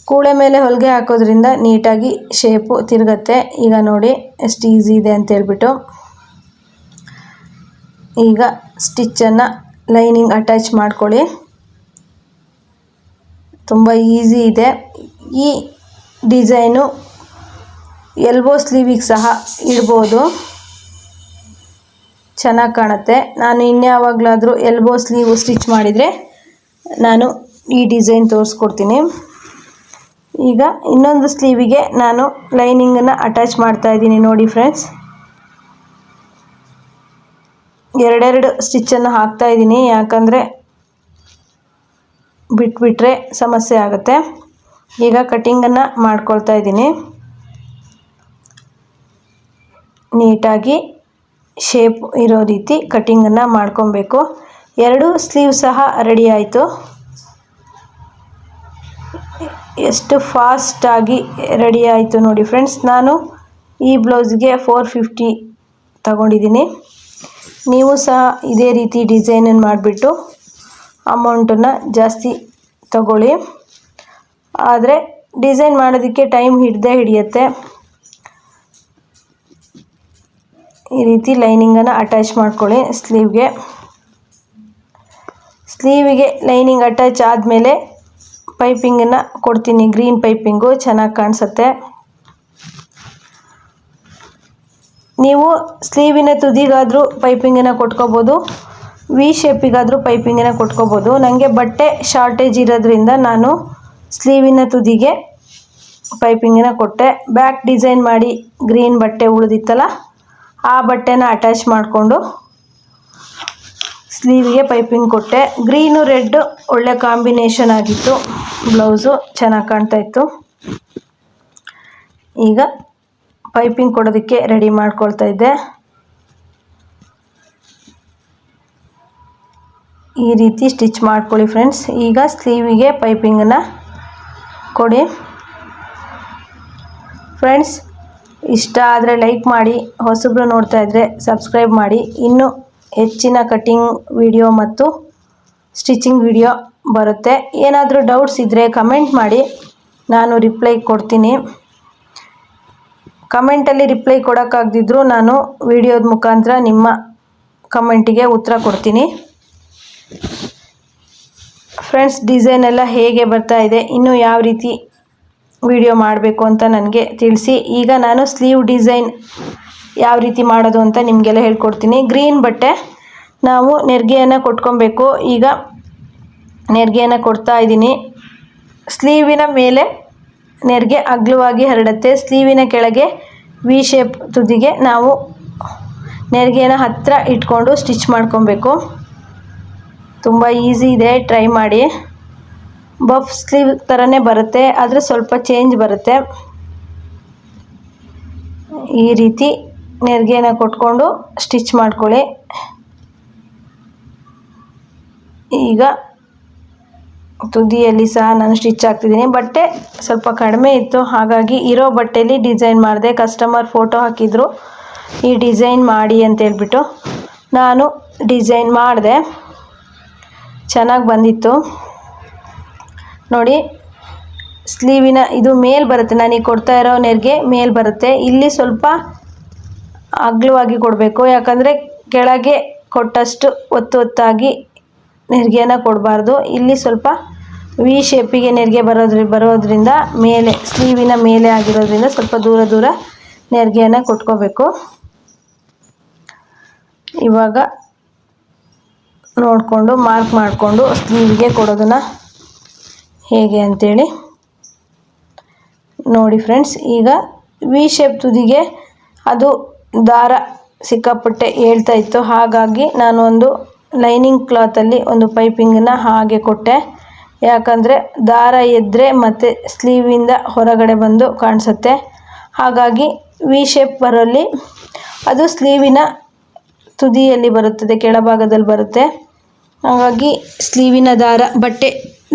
A: ಕೂಳೆ ಮೇಲೆ ಹೊಲಿಗೆ ಹಾಕೋದ್ರಿಂದ ನೀಟಾಗಿ ಶೇಪು ತಿರುಗತ್ತೆ. ಈಗ ನೋಡಿ, ಎಷ್ಟು ಈಸಿ ಇದೆ ಅಂತೇಳ್ಬಿಟ್ಟು ಈಗ ಸ್ಟಿಚ್ಚನ್ನು ಲೈನಿಂಗ್ ಅಟ್ಯಾಚ್ ಮಾಡ್ಕೊಳ್ಳಿ. ತುಂಬ ಈಸಿ ಇದೆ. ಈ ಡಿಸೈನು ಎಲ್ಬೋ ಸ್ಲೀವಿಗೆ ಸಹ ಇಡ್ಬೋದು. ಚೆನ್ನಾಗಿ ಕಾಣುತ್ತೆ. ನಾನು ಇನ್ಯಾವಾಗಲಾದರೂ ಎಲ್ಬೋ ಸ್ಲೀವ್ ಸ್ಟಿಚ್ ಮಾಡಿದರೆ ನಾನು ಈ ಡಿಸೈನ್ ತೋರಿಸ್ಕೊಡ್ತೀನಿ. ಈಗ ಇನ್ನೊಂದು ಸ್ಲೀವಿಗೆ ನಾನು ಲೈನಿಂಗನ್ನು ಅಟ್ಯಾಚ್ ಮಾಡ್ತಾ ಇದ್ದೀನಿ ನೋಡಿ ಫ್ರೆಂಡ್ಸ್ ಎರಡೆರಡು ಸ್ಟಿಚ್ಚನ್ನು ಹಾಕ್ತಾ ಇದ್ದೀನಿ, ಯಾಕಂದರೆ ಬಿಟ್ಬಿಟ್ರೆ ಸಮಸ್ಯೆ ಆಗುತ್ತೆ. ಈಗ ಕಟ್ಟಿಂಗನ್ನು ಮಾಡ್ಕೊಳ್ತಾ ಇದ್ದೀನಿ. ನೀಟಾಗಿ ಶೇಪ್ ಇರೋ ರೀತಿ ಕಟ್ಟಿಂಗನ್ನು ಮಾಡ್ಕೊಬೇಕು. ಎರಡು ಸ್ಲೀವ್ ಸಹ ರೆಡಿ ಆಯಿತು. ಎಷ್ಟು ಫಾಸ್ಟಾಗಿ ರೆಡಿ ಆಯಿತು ನೋಡಿ ಫ್ರೆಂಡ್ಸ್ ನಾನು ಈ ಬ್ಲೌಸ್ಗೆ ಫೋರ್ ಫಿಫ್ಟಿ ತಗೊಂಡಿದ್ದೀನಿ. ನೀವು ಸಹ ಇದೇ ರೀತಿ ಡಿಸೈನನ್ನು ಮಾಡಿಬಿಟ್ಟು ಅಮೌಂಟನ್ನು ಜಾಸ್ತಿ ತಗೊಳ್ಳಿ. ಆದರೆ ಡಿಸೈನ್ ಮಾಡೋದಕ್ಕೆ ಟೈಮ್ ಹಿಡ್ದೇ ಹಿಡಿಯುತ್ತೆ. ಈ ರೀತಿ ಲೈನಿಂಗನ್ನು ಅಟ್ಯಾಚ್ ಮಾಡ್ಕೊಳ್ಳಿ ಸ್ಲೀವ್ಗೆ ಸ್ಲೀವಿಗೆ ಲೈನಿಂಗ್ ಅಟ್ಯಾಚ್ ಆದಮೇಲೆ ಪೈಪಿಂಗನ್ನು ಕೊಡ್ತೀನಿ. ಗ್ರೀನ್ ಪೈಪಿಂಗು ಚೆನ್ನಾಗಿ ಕಾಣಿಸುತ್ತೆ. ನೀವು ಸ್ಲೀವಿನ ತುದಿಗಾದರೂ ಪೈಪಿಂಗನ್ನು ಕೊಟ್ಕೋಬೋದು. ವಿ ಶೇಪಿಗಾದರೂ ಪೈಪಿಂಗನ್ನು ಕೊಟ್ಕೋಬೋದು. ನನಗೆ ಬಟ್ಟೆ ಶಾರ್ಟೇಜ್ ಇರೋದ್ರಿಂದ ನಾನು ಸ್ಲೀವಿನ ತುದಿಗೆ ಪೈಪಿಂಗನ್ನು ಕೊಟ್ಟೆ. ಬ್ಯಾಕ್ ಡಿಸೈನ್ ಮಾಡಿ ಗ್ರೀನ್ ಬಟ್ಟೆ ಉಳಿದಿತ್ತಲ್ಲ, ಆ ಬಟ್ಟೆನ ಅಟ್ಯಾಚ್ ಮಾಡಿಕೊಂಡು ಸ್ಲೀವಿಗೆ ಪೈಪಿಂಗ್ ಕೊಟ್ಟೆ. ಗ್ರೀನು ರೆಡ್ ಒಳ್ಳೆ ಕಾಂಬಿನೇಷನ್ ಆಗಿತ್ತು. ಬ್ಲೌಸು ಚೆನ್ನಾಗಿ ಕಾಣ್ತಾ ಇತ್ತು. ಈಗ ಪೈಪಿಂಗ್ ಕೊಡೋದಕ್ಕೆ ರೆಡಿ ಮಾಡ್ಕೊಳ್ತಾ ಇದ್ದೆ. ಈ ರೀತಿ ಸ್ಟಿಚ್ ಮಾಡ್ಕೊಳ್ಳಿ ಫ್ರೆಂಡ್ಸ್. ಈಗ ಸ್ಲೀವಿಗೆ ಪೈಪಿಂಗನ್ನು ಕೊಡಿ. ಫ್ರೆಂಡ್ಸ್, ಇಷ್ಟ ಆದರೆ ಲೈಕ್ ಮಾಡಿ, ಹೊಸಬ್ರು ನೋಡ್ತಾ ಇದ್ದರೆ ಸಬ್ಸ್ಕ್ರೈಬ್ ಮಾಡಿ. ಇನ್ನೂ ಹೆಚ್ಚಿನ ಕಟ್ಟಿಂಗ್ ವಿಡಿಯೋ ಮತ್ತು ಸ್ಟಿಚಿಂಗ್ ವಿಡಿಯೋ ಬರುತ್ತೆ. ಏನಾದರೂ ಡೌಟ್ಸ್ ಇದ್ದರೆ ಕಮೆಂಟ್ ಮಾಡಿ. ನಾನು ರಿಪ್ಲೈ ಕೊಡ್ತೀನಿ. ಕಮೆಂಟಲ್ಲಿ ರಿಪ್ಲೈ ಕೊಡೋಕ್ಕಾಗದಿದ್ದರೂ ನಾನು ವಿಡಿಯೋದ ಮುಖಾಂತರ ನಿಮ್ಮ ಕಮೆಂಟಿಗೆ ಉತ್ತರ ಕೊಡ್ತೀನಿ. ಫ್ರೆಂಡ್ಸ್ ಡಿಸೈನ್ ಎಲ್ಲ ಹೇಗೆ ಬರ್ತಾ ಇದೆ? ಇನ್ನೂ ಯಾವ ರೀತಿ ವಿಡಿಯೋ ಮಾಡಬೇಕು ಅಂತ ನನಗೆ ತಿಳಿಸಿ. ಈಗ ನಾನು ಸ್ಲೀವ್ ಡಿಸೈನ್ ಯಾವ ರೀತಿ ಮಾಡೋದು ಅಂತ ನಿಮಗೆಲ್ಲ ಹೇಳ್ಕೊಡ್ತೀನಿ. ಗ್ರೀನ್ ಬಟ್ಟೆ ನಾವು ನೆರಿಗೆಯನ್ನು ಕೊಟ್ಕೊಬೇಕು. ಈಗ ನೆರಿಗೆಯನ್ನು ಕೊಡ್ತಾ ಇದ್ದೀನಿ. ಸ್ಲೀವಿನ ಮೇಲೆ ನೆರಿಗೆ ಅಗ್ಲವಾಗಿ ಹರಡುತ್ತೆ. ಸ್ಲೀವಿನ ಕೆಳಗೆ ವಿ ಶೇಪ್ ತುದಿಗೆ ನಾವು ನೆರಿಗೆನ ಹತ್ತಿರ ಇಟ್ಕೊಂಡು ಸ್ಟಿಚ್ ಮಾಡ್ಕೊಬೇಕು. ತುಂಬ ಈಸಿ ಇದೆ. ಟ್ರೈ ಮಾಡಿ. ಬಫ್ ಸ್ಲೀವ್ ಥರನೇ ಬರುತ್ತೆ. ಆದರೆ ಸ್ವಲ್ಪ ಚೇಂಜ್ ಬರುತ್ತೆ. ಈ ರೀತಿ ನೆರಿಗೆನ ಕೊಟ್ಕೊಂಡು ಸ್ಟಿಚ್ ಮಾಡ್ಕೊಳ್ಳಿ. ಈಗ ತುದಿಯಲ್ಲಿ ಸಹ ನಾನು ಸ್ಟಿಚ್ ಹಾಕ್ತಿದ್ದೀನಿ. ಬಟ್ಟೆ ಸ್ವಲ್ಪ ಕಡಿಮೆ ಇತ್ತು. ಹಾಗಾಗಿ ಇರೋ ಬಟ್ಟೆಯಲ್ಲಿ ಡಿಸೈನ್ ಮಾಡಿದೆ. ಕಸ್ಟಮರ್ ಫೋಟೋ ಹಾಕಿದ್ರು. ಈ ಡಿಸೈನ್ ಮಾಡಿ ಅಂತ ಹೇಳ್ಬಿಟ್ಟು ನಾನು ಡಿಸೈನ್ ಮಾಡಿದೆ. ಚೆನ್ನಾಗಿ ಬಂದಿತ್ತು. ನೋಡಿ ಸ್ಲೀವಿನ ಇದು ಮೇಲ್ ಬರುತ್ತೆ. ನನಗೆ ಕೊಡ್ತಾ ಇರೋ ನೆರಿಗೆ ಮೇಲ್ ಬರುತ್ತೆ. ಇಲ್ಲಿ ಸ್ವಲ್ಪ ಅಗಲವಾಗಿ ಕೊಡಬೇಕು. ಯಾಕಂದರೆ ಕೆಳಗೆ ಕೊಟ್ಟಷ್ಟು ಒತ್ತು ಒತ್ತಾಗಿ ನೆರಿಗೆನ ಕೊಡಬಾರ್ದು. ಇಲ್ಲಿ ಸ್ವಲ್ಪ ವಿ ಶೇಪಿಗೆ ನೆರಿಗೆ ಬರೋದ್ರ, ಬರೋದ್ರಿಂದ ಮೇಲೆ, ಸ್ಲೀವಿನ ಮೇಲೆ ಆಗಿರೋದ್ರಿಂದ ಸ್ವಲ್ಪ ದೂರ ದೂರ ನೆರಿಗೆಯನ್ನು ಕೊಟ್ಕೋಬೇಕು. ಇವಾಗ ನೋಡಿಕೊಂಡು ಮಾರ್ಕ್ ಮಾಡಿಕೊಂಡು ಸ್ಲೀವಿಗೆ ಕೊಡೋದನ್ನು ಹೇಗೆ ಅಂತೇಳಿ ನೋಡಿ ಫ್ರೆಂಡ್ಸ್ ಈಗ ವಿ ಶೇಪ್ ತುದಿಗೆ ಅದು ದಾರ ಸಿಕ್ಕಾಪಟ್ಟೆ ಹೇಳ್ತಾ ಇತ್ತು. ಹಾಗಾಗಿ ನಾನು ಒಂದು ಲೈನಿಂಗ್ ಕ್ಲಾತಲ್ಲಿ ಒಂದು ಪೈಪಿಂಗನ್ನು ಹಾಗೆ ಕೊಟ್ಟೆ. ಯಾಕಂದರೆ ದಾರ ಎದ್ದರೆ ಮತ್ತು ಸ್ಲೀವಿಂದ ಹೊರಗಡೆ ಬಂದು ಕಾಣಿಸುತ್ತೆ. ಹಾಗಾಗಿ ವಿ ಶೇಪ್ ಬರೋಲ್ಲಿ ಅದು ಸ್ಲೀವಿನ ತುದಿಯಲ್ಲಿ ಬರುತ್ತದೆ, ಕೆಳಭಾಗದಲ್ಲಿ ಬರುತ್ತೆ. ಹಾಗಾಗಿ ಸ್ಲೀವಿನ ದಾರ, ಬಟ್ಟೆ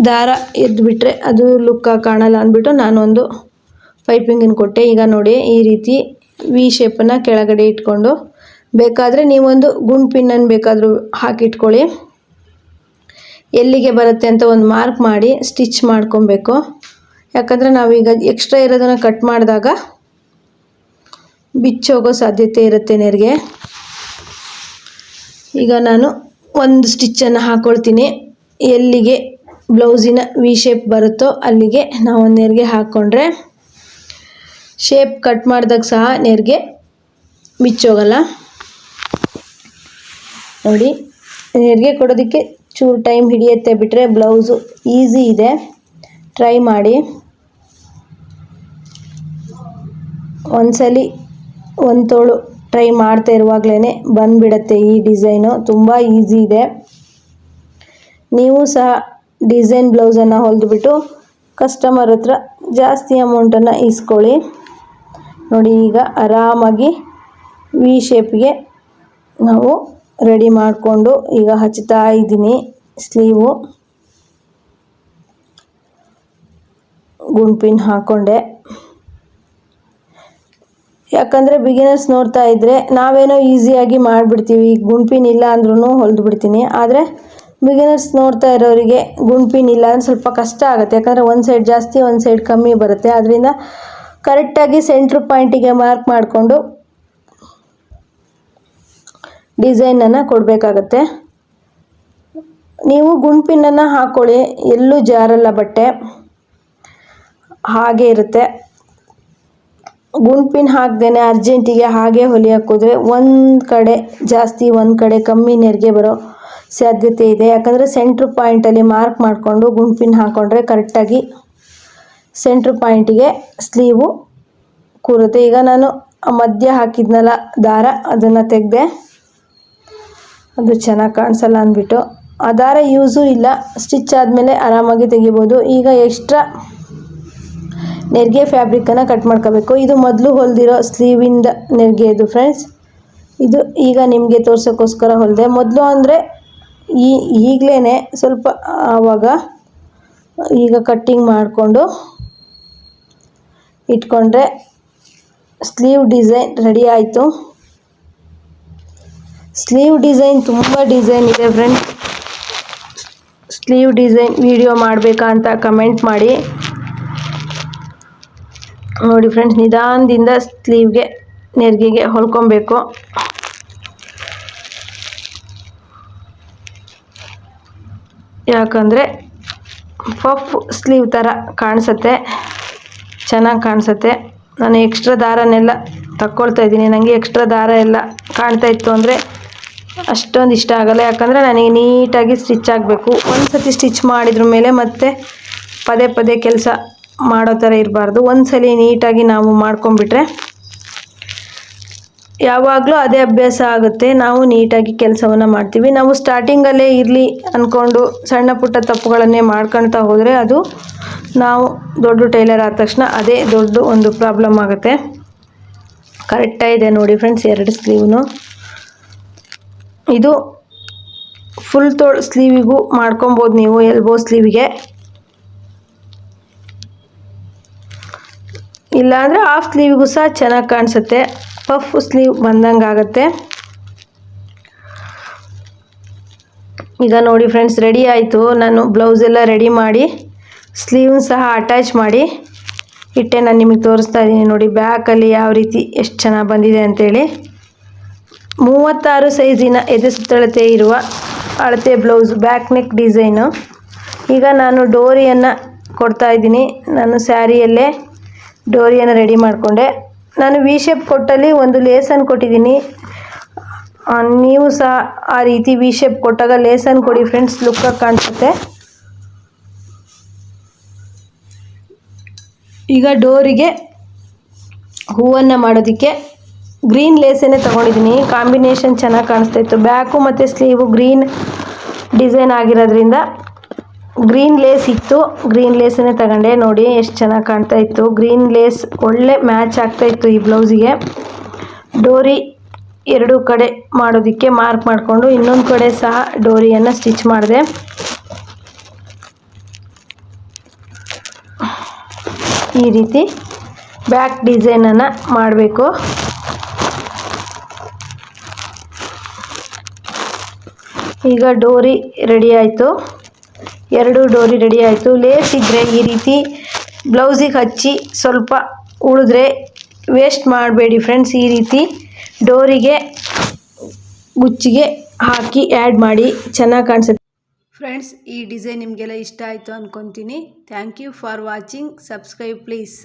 A: ದಾರ ಎದ್ದುಬಿಟ್ರೆ ಅದು ಲುಕ್ಕಾಗಿ ಕಾಣಲ್ಲ ಅಂದ್ಬಿಟ್ಟು ನಾನೊಂದು ಪೈಪಿಂಗನ್ನು ಕೊಟ್ಟೆ. ಈಗ ನೋಡಿ ಈ ರೀತಿ ವಿ ಶೇಪನ್ನು ಕೆಳಗಡೆ ಇಟ್ಕೊಂಡು, ಬೇಕಾದರೆ ನೀವೊಂದು ಗುಂಡ್ ಪಿನ್ನನ್ನು ಬೇಕಾದರೂ ಹಾಕಿಟ್ಕೊಳ್ಳಿ. ಎಲ್ಲಿಗೆ ಬರುತ್ತೆ ಅಂತ ಒಂದು ಮಾರ್ಕ್ ಮಾಡಿ ಸ್ಟಿಚ್ ಮಾಡ್ಕೊಬೇಕು. ಯಾಕಂದರೆ ನಾವೀಗ ಎಕ್ಸ್ಟ್ರಾ ಇರೋದನ್ನು ಕಟ್ ಮಾಡಿದಾಗ ಬಿಚ್ಚೋಗೋ ಸಾಧ್ಯತೆ ಇರುತ್ತೆ ನೆರಿಗೆ. ಈಗ ನಾನು ಒಂದು ಸ್ಟಿಚ್ಚನ್ನು ಹಾಕ್ಕೊಳ್ತೀನಿ ಎಲ್ಲಿಗೆ ಬ್ಲೌಸಿನ ವಿ ಶೇಪ್ ಬರುತ್ತೋ ಅಲ್ಲಿಗೆ ನಾವು ನೆರಿಗೆ ಹಾಕ್ಕೊಂಡ್ರೆ ಶೇಪ್ ಕಟ್ ಮಾಡಿದಾಗ ಸಹ ನೆರಿಗೆ ಮಿಚ್ಚೋಗಲ್ಲ ನೋಡಿ, ನೆರಿಗೆ ಕೊಡೋದಕ್ಕೆ ಚೂರು ಟೈಮ್ ಹಿಡಿಯುತ್ತೆ ಬಿಟ್ಟರೆ ಬ್ಲೌಸು ಈಸಿ ಇದೆ. ಟ್ರೈ ಮಾಡಿ. ಒಂದ್ಸಲಿ ಒಂದು ತೋಳು ಟ್ರೈ ಮಾಡ್ತಾ ಇರುವಾಗಲೇ ಬಂದುಬಿಡತ್ತೆ ಈ ಡಿಸೈನು ತುಂಬ ಈಸಿ ಇದೆ. ನೀವು ಸಹ ಡಿಸೈನ್ ಬ್ಲೌಸನ್ನು ಹೊಲಿದ್ಬಿಟ್ಟು ಕಸ್ಟಮರ್ ಹತ್ರ ಜಾಸ್ತಿ ಅಮೌಂಟನ್ನು ಇಸ್ಕೊಳ್ಳಿ. ನೋಡಿ, ಈಗ ಆರಾಮಾಗಿ ವಿ ಶೇಪ್ಗೆ ನಾವು ರೆಡಿ ಮಾಡಿಕೊಂಡು ಈಗ ಹಚ್ತಾ ಇದ್ದೀನಿ ಸ್ಲೀವು ಗುಂಪಿನ ಹಾಕ್ಕೊಂಡೆ ಯಾಕಂದರೆ ಬಿಗಿನರ್ಸ್ ನೋಡ್ತಾ ಇದ್ದರೆ ನಾವೇನೋ ಈಸಿಯಾಗಿ ಮಾಡಿಬಿಡ್ತೀವಿ ಗುಂಪಿನ ಇಲ್ಲ ಅಂದ್ರೂ ಹೊಲಿದು ಬಿಡ್ತೀನಿ. ಆದರೆ ಬಿಗಿನರ್ಸ್ ನೋಡ್ತಾ ಇರೋರಿಗೆ ಗುಂಪಿನ ಇಲ್ಲ ಅಂದ್ರೆ ಸ್ವಲ್ಪ ಕಷ್ಟ ಆಗುತ್ತೆ. ಯಾಕಂದರೆ ಒಂದು ಸೈಡ್ ಜಾಸ್ತಿ, ಒಂದು ಸೈಡ್ ಕಮ್ಮಿ ಬರುತ್ತೆ. ಅದರಿಂದ ಕರೆಕ್ಟಾಗಿ ಸೆಂಟ್ರ್ ಪಾಯಿಂಟಿಗೆ ಮಾರ್ಕ್ ಮಾಡಿಕೊಂಡು ಡಿಸೈನನ್ನು ಕೊಡಬೇಕಾಗತ್ತೆ. ನೀವು ಗುಂಪಿನನ್ನು ಹಾಕ್ಕೊಳ್ಳಿ ಎಲ್ಲೂ ಜಾರಲ್ಲ ಬಟ್ಟೆ. ಹಾಗೆ ಇರುತ್ತೆ. ಗುಂಪಿನ ಹಾಕ್ದೇನೆ ಅರ್ಜೆಂಟಿಗೆ ಹಾಗೆ ಹೊಲಿ ಹಾಕಿದ್ರೆ ಒಂದು ಕಡೆ ಜಾಸ್ತಿ, ಒಂದು ಕಡೆ ಕಮ್ಮಿ ನೆರಿಗೆ ಬರೋ ಸಾಧ್ಯತೆ ಇದೆ. ಯಾಕಂದರೆ ಸೆಂಟ್ರ್ ಪಾಯಿಂಟಲ್ಲಿ ಮಾರ್ಕ್ ಮಾಡಿಕೊಂಡು ಗುಂಪಿನ ಹಾಕ್ಕೊಂಡ್ರೆ ಕರೆಕ್ಟಾಗಿ ಸೆಂಟ್ರ್ ಪಾಯಿಂಟಿಗೆ ಸ್ಲೀವು ಕೂರುತ್ತೆ. ಈಗ ನಾನು ಮಧ್ಯ ಹಾಕಿದ್ನಲ್ಲ ದಾರ, ಅದನ್ನು ತೆಗೆದೆ ಅದು ಚೆನ್ನಾಗಿ ಕಾಣಿಸಲ್ಲ ಅಂದ್ಬಿಟ್ಟು. ಆ ದಾರ ಯೂಸು ಇಲ್ಲ ಸ್ಟಿಚ್ ಆದಮೇಲೆ ಆರಾಮಾಗಿ ತೆಗಿಬೋದು. ಈಗ ಎಕ್ಸ್ಟ್ರಾ ನೆರಿಗೆ ಫ್ಯಾಬ್ರಿಕ್ಕನ್ನು ಕಟ್ ಮಾಡ್ಕೋಬೇಕು. ಇದು ಮೊದಲು ಹೊಲಿದಿರೋ ಸ್ಲೀವಿಂದ ನೆರಿಗೆ ಇದು ಫ್ರೆಂಡ್ಸ್ ಇದು ಈಗ ನಿಮಗೆ ತೋರ್ಸೋಕ್ಕೋಸ್ಕರ ಹೊಲಿದೆ. ಮೊದಲು ಅಂದರೆ ಈ ಈಗಲೇ ಸ್ವಲ್ಪ ಆವಾಗ ಈಗ ಕಟ್ಟಿಂಗ್ ಮಾಡಿಕೊಂಡು ಇಟ್ಕೊಂಡ್ರೆ ಸ್ಲೀವ್ ಡಿಸೈನ್ ರೆಡಿ ಆಯಿತು. ಸ್ಲೀವ್ ಡಿಸೈನ್ ತುಂಬ ಡಿಸೈನ್ ಇದೆ ಫ್ರೆಂಡ್ಸ್. ಸ್ಲೀವ್ ಡಿಸೈನ್ ವಿಡಿಯೋ ಮಾಡಬೇಕಾ ಅಂತ ಕಮೆಂಟ್ ಮಾಡಿ. ನೋಡಿ ಫ್ರೆಂಡ್ಸ್, ನಿಧಾನದಿಂದ ಸ್ಲೀವ್ಗೆ, ನೆರಿಗೆಗೆ ಹೊಲ್ಕೊಬೇಕು. ಯಾಕಂದರೆ ಪಫ್ ಸ್ಲೀವ್ ಥರ ಕಾಣಿಸುತ್ತೆ. ಚೆನ್ನಾಗಿ ಕಾಣಿಸುತ್ತೆ. ನಾನು ಎಕ್ಸ್ಟ್ರಾ ದಾರನೆಲ್ಲ ತಕ್ಕೊಳ್ತಾ ಇದ್ದೀನಿ. ನನಗೆ ಎಕ್ಸ್ಟ್ರಾ ದಾರ ಎಲ್ಲ ಕಾಣ್ತಾ ಇತ್ತು ಅಂದರೆ ಅಷ್ಟೊಂದು ಇಷ್ಟ ಆಗಲ್ಲ. ಯಾಕಂದರೆ ನನಗೆ ನೀಟಾಗಿ ಸ್ಟಿಚ್ ಆಗಬೇಕು. ಒಂದು ಸತಿ ಸ್ಟಿಚ್ ಮಾಡಿದ್ರ ಮೇಲೆ ಮತ್ತೆ ಪದೇ ಪದೇ ಕೆಲಸ ಮಾಡೋ ಥರ ಇರಬಾರ್ದು. ಒಂದು ಸಲ ನೀಟಾಗಿ ನಾವು ಮಾಡ್ಕೊಂಬಿಟ್ರೆ ಯಾವಾಗಲೂ ಅದೇ ಅಭ್ಯಾಸ ಆಗುತ್ತೆ. ನಾವು ನೀಟಾಗಿ ಕೆಲಸವನ್ನು ಮಾಡ್ತೀವಿ. ನಾವು ಸ್ಟಾರ್ಟಿಂಗಲ್ಲೇ ಇರಲಿ ಅಂದ್ಕೊಂಡು ಸಣ್ಣ ಪುಟ್ಟ ತಪ್ಪುಗಳನ್ನೇ ಮಾಡ್ಕೊಳ್ತಾ ಹೋದರೆ ಅದು ನಾವು ದೊಡ್ಡ ಟೈಲರ್ ಆದ ತಕ್ಷಣ ಅದೇ ದೊಡ್ಡ ಒಂದು ಪ್ರಾಬ್ಲಮ್ ಆಗುತ್ತೆ. ಕರೆಕ್ಟಾಗಿದೆ ನೋಡಿ ಫ್ರೆಂಡ್ಸ್ ಎರಡು ಸ್ಲೀವ್ನು ಇದು ಫುಲ್ ತೋಳ್ ಸ್ಲೀವಿಗೂ ಮಾಡ್ಕೊಬೋದು ನೀವು ಎಲ್ಬೋ ಸ್ಲೀವಿಗೆ ಇಲ್ಲಾಂದರೆ ಹಾಫ್ ಸ್ಲೀವಿಗೂ ಸಹ ಚೆನ್ನಾಗಿ ಕಾಣಿಸುತ್ತೆ. ಪಫ್ ಸ್ಲೀವ್ ಬಂದಂಗೆ ಆಗುತ್ತೆ. ಈಗ ನೋಡಿ ಫ್ರೆಂಡ್ಸ್, ರೆಡಿ ಆಯಿತು. ನಾನು ಬ್ಲೌಸ್ ಎಲ್ಲ ರೆಡಿ ಮಾಡಿ ಸ್ಲೀವ್ ಸಹ ಅಟ್ಯಾಚ್ ಮಾಡಿ ಇಟ್ಟೆ ನಾನು ನಿಮಗೆ ತೋರಿಸ್ತಾ ಇದ್ದೀನಿ. ನೋಡಿ ಬ್ಯಾಕಲ್ಲಿ ಯಾವ ರೀತಿ ಎಷ್ಟು ಚೆನ್ನಾಗಿ ಬಂದಿದೆ ಅಂತೇಳಿ. ಮೂವತ್ತಾರು ಸೈಜಿನ ಎದೆ ಸುತ್ತಳತೆ ಇರುವ ಅಳತೆ ಬ್ಲೌಸ್ ಬ್ಯಾಕ್ ನೆಕ್ ಡಿಸೈನು ಈಗ ನಾನು ಡೋರಿಯನ್ನು ಕೊಡ್ತಾ ಇದ್ದೀನಿ. ನಾನು ಸ್ಯಾರಿಯಲ್ಲೇ ಡೋರಿಯನ್ನು ರೆಡಿ ಮಾಡಿಕೊಂಡೆ. ನಾನು ವಿ ಶೇಪ್ ಕೊಟ್ಟಲ್ಲಿ ಒಂದು ಲೇಸನ್ ಕೊಟ್ಟಿದ್ದೀನಿ. ನೀವು ಸಹ ಆ ರೀತಿ ವಿ ಶೇಪ್ ಕೊಟ್ಟಾಗ ಲೇಸನ್ ಕೊಡಿ ಫ್ರೆಂಡ್ಸ್ ಲುಕ್ಕಾಗಿ ಕಾಣಿಸುತ್ತೆ. ಈಗ ಡೋರಿಗೆ ಹೂವನ್ನು ಮಾಡೋದಕ್ಕೆ ಗ್ರೀನ್ ಲೇಸನ್ನೇ ತೊಗೊಂಡಿದ್ದೀನಿ. ಕಾಂಬಿನೇಷನ್ ಚೆನ್ನಾಗಿ ಕಾಣಿಸ್ತಾ ಇತ್ತು. ಬ್ಯಾಕು ಮತ್ತು ಸ್ಲೀವು ಗ್ರೀನ್ ಡಿಸೈನ್ ಆಗಿರೋದ್ರಿಂದ ಗ್ರೀನ್ ಲೇಸ್ ಇತ್ತು. ಗ್ರೀನ್ ಲೇಸನ್ನೇ ತಗೊಂಡೆ. ನೋಡಿ ಎಷ್ಟು ಚೆನ್ನಾಗಿ ಕಾಣ್ತಾ ಇತ್ತು. ಗ್ರೀನ್ ಲೇಸ್ ಒಳ್ಳೆ ಮ್ಯಾಚ್ ಆಗ್ತಾ ಇತ್ತು ಈ ಬ್ಲೌಸಿಗೆ ಡೋರಿ ಎರಡು ಕಡೆ ಮಾಡೋದಕ್ಕೆ ಮಾರ್ಕ್ ಮಾಡಿಕೊಂಡು ಇನ್ನೊಂದು ಕಡೆ ಸಹ ಡೋರಿಯನ್ನು ಸ್ಟಿಚ್ ಮಾಡಿದೆ. ಈ ರೀತಿ ಬ್ಯಾಕ್ ಡಿಸೈನನ್ನು ಮಾಡಬೇಕು. ಈಗ ಡೋರಿ ರೆಡಿ ಆಯಿತು. ಎರಡು ಡೋರಿ ರೆಡಿ ಆಯಿತು ಲೇಸ್ ಇದ್ದರೆ ಈ ರೀತಿ ಬ್ಲೌಸಿಗೆ ಹಚ್ಚಿ ಸ್ವಲ್ಪ ಉಳಿದ್ರೆ ವೇಸ್ಟ್ ಮಾಡಬೇಡಿ ಫ್ರೆಂಡ್ಸ್. ಈ ರೀತಿ ಡೋರಿಗೆ ಗುಚ್ಚಿಗೆ ಹಾಕಿ ಆ್ಯಡ್ ಮಾಡಿ. ಚೆನ್ನಾಗಿ ಕಾಣಿಸುತ್ತೆ. ಫ್ರೆಂಡ್ಸ್, ಈ ಡಿಸೈನ್ ನಿಮಗೆಲ್ಲ ಇಷ್ಟ ಆಯಿತು ಅಂದ್ಕೊತೀನಿ thank you for watching. Subscribe please.